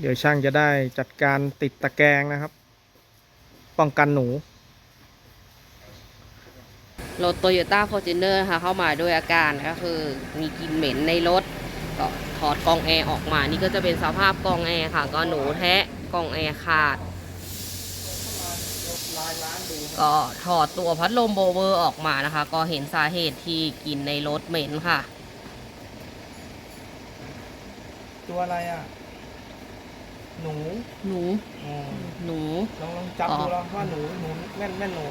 เดี๋ยวช่างจะได้จัดการติดตะแกรงนะครับ ป้องกันหนูรถโตโยต้าฟอร์จูเนอร์ค่ะเข้ามาด้วยอาการก็คือมีกลิ่นเหม็นในรถก็ถอดกรองแอร์ออกมา นี่ก็จะเป็นสภาพกรองแอร์ค่ะ ก็หนูแทะกรองแอร์ขาด ก็ถอดตัวพัดลมโบเวอร์ออกมานะคะ ก็เห็นสาเหตุที่กลิ่นในรถเหม็นค่ะ ตัวอะไรอะ หนูหนูอ๋อหนู ลองลองจับอ๋อ ดูลองว่าหนูหนูแม่นแม่นหนู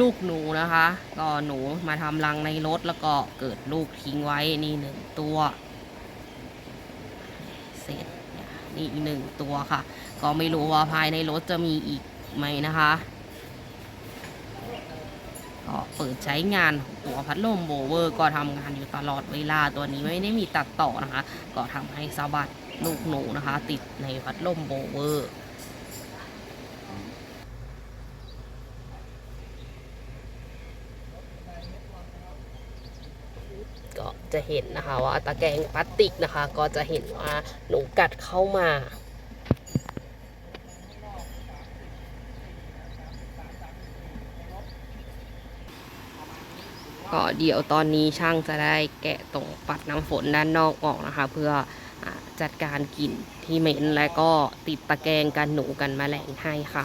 ลูกหนูนะคะ ก็หนูมาทำรังในรถแล้วก็เกิดลูกทิ้งไว้นี่หนึ่งตัว เสร็จนี่อีกหนึ่งตัวค่ะ ก็ไม่รู้ว่าภายในรถจะมีอีกไหมนะคะก็เปิดใช้งานหัวพัดลมโบเวอร์ ก็ทำงานอยู่ตลอดเวลาตัวนี้ไม่ได้มีตัดต่อนะคะ ก็ทำให้สะบัด ลูกหนูนะคะ ติดในพัดลมโบเวอร์ก็จะเห็นนะคะว่าตะแกรงพลาสติกนะคะ ก็จะเห็นว่าหนูกัดเข้ามาก็เดี๋ยวตอนนี้ช่างจะได้แกะตรงปัดน้ำฝนด้านนอกออกนะคะ เพื่อ จัดการกลิ่นที่เหม็นและก็ติดตะแกรงกันหนูกันมแมลงให้ค่ะ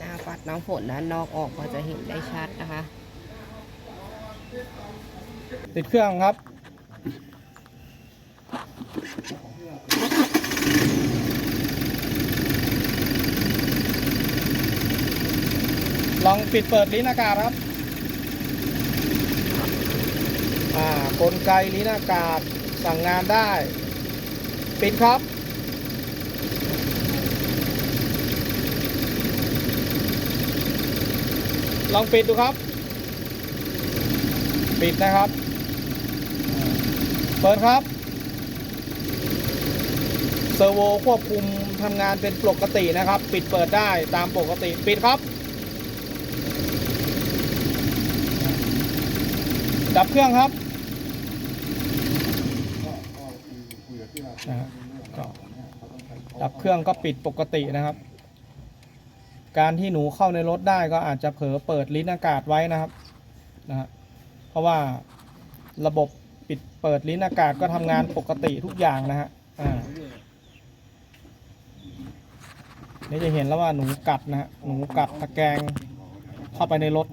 น่าฟัดน้ำฝนด้านนอกออกก็จะเห็นได้ชัดนะคะ ติดเครื่องครับ ลองปิดเปิดลิ้นอากาศครับ อ่ากลไกลิ้นอากาศสั่งงานได้ ปิดครับลองปิดดูครับ ปิดนะครับ เปิดครับ เซอร์โวควบคุมทำงานเป็นปกตินะครับ ปิดเปิดได้ตามปกติ ปิดครับ ดับเครื่องครับนะฮะก็ดับเครื่องก็ปิดปกตินะครับ การที่หนูเข้าในรถได้ก็อาจจะเผลอเปิดลิ้นอากาศไว้นะครับนะฮะเพ ราะว่าระบบปิดเปิดลิ้นอากาศก็ทำงานปกติทุกอย่างนะฮะอ่านี่จะเห็นแล้วว่าหนูกัดนะฮะหนูกัดตะแกรงเข้าไปในรถ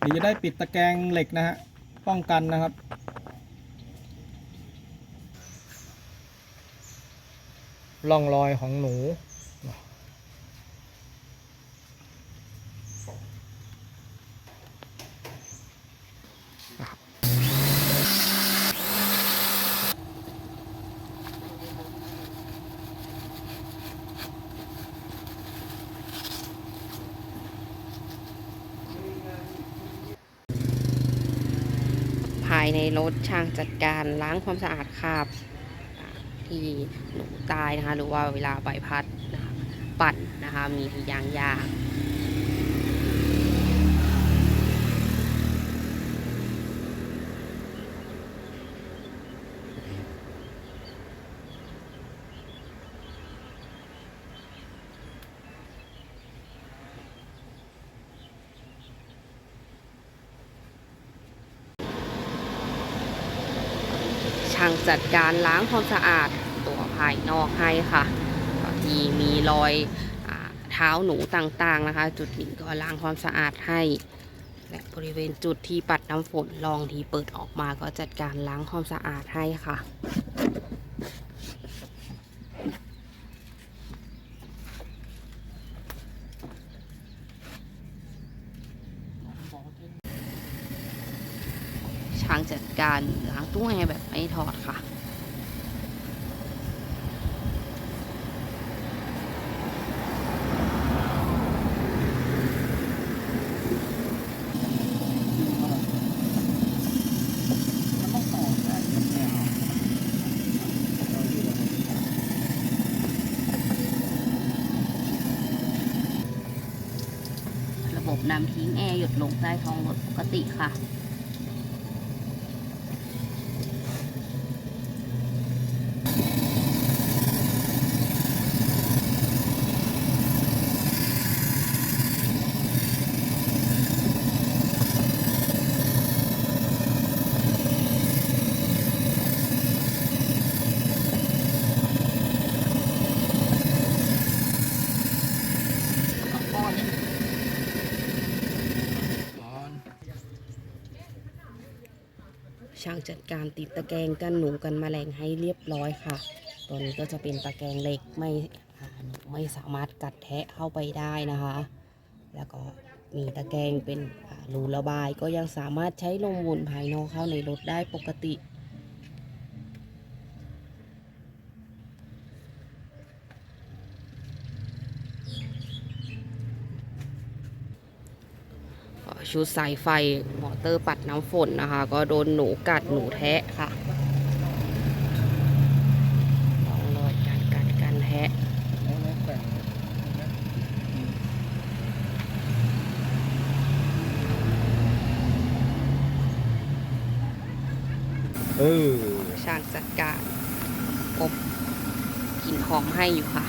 เดี๋ยวจะได้ปิดตะแกรงเหล็กนะฮะป้องกันนะครับร่องรอยของหนูายในรถช่างจัดการล้างความสะอาดคราบที่หนูตายนะคะ หรือว่าเวลาใบพัดนะคะปั่นนะคะ มียางยาง ทางจัดการล้างความสะอาดตัวภายนอกให้ค่ะก็ที่มีรอยเท้าหนูต่างๆนะคะ จุดนี้ก็ล้างความสะอาดให้และบริเวณจุดที่ปัดน้ำฝนรองที่เปิดออกมาก็จัดการล้างความสะอาดให้ค่ะางจัดการ ล้างตู้แอร์แบบไม่ถอดค่ะ ระบบน้ำทิ้งแอร์หยดลงใต้ท้องรถปกติค่ะ ช่างจัดการติดตะแกรงกันหนูกันแมลงให้เรียบร้อยค่ะ ตัวนี้ก็จะเป็นตะแกรงเหล็กไม่อ่านไม่สามารถกัดแทะเข้าไปได้นะคะ แล้วก็มีตะแกรงเป็นรูระบายก็ยังสามารถใช้ลมวนภายนอกเข้าในรถได้ปกติชุดสายไฟ เตอร์ปัดน้ำฝนนะคะ ก็โดนหนูกัดหนูแทะค่ะต้องรอยการกัดการแทะเออช่างจัดการอบกลินหอมให้อยู่ค่ะ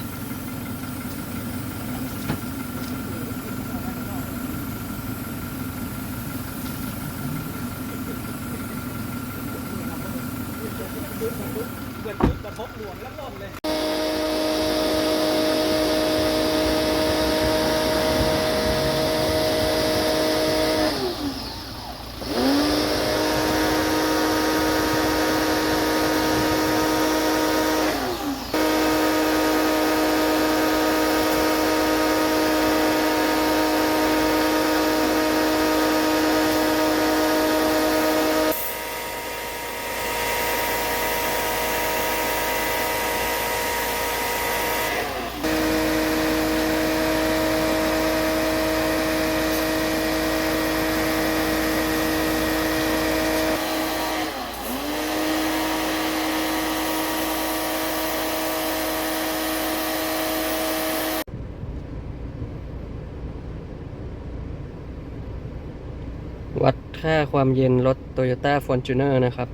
วัด ค่าความเย็นรถ Toyota Fortuner นะครับ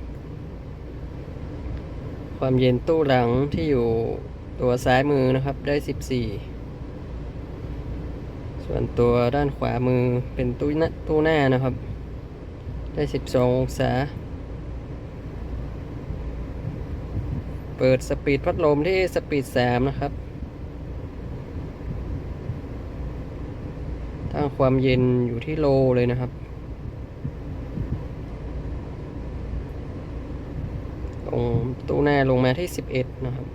ความเย็นตู้หลังที่อยู่ตัวซ้ายมือนะครับได้ 14 ส่วนตัวด้านขวามือเป็นตู้หน้าตู้หน้านะครับ ได้ 12 องศา เปิดสปีดพัดลมที่สปีด 3 นะครับตั้งความเย็นอยู่ที่โลเลยนะครับ ตู้หน้าลงมาที่ 11 นะครับ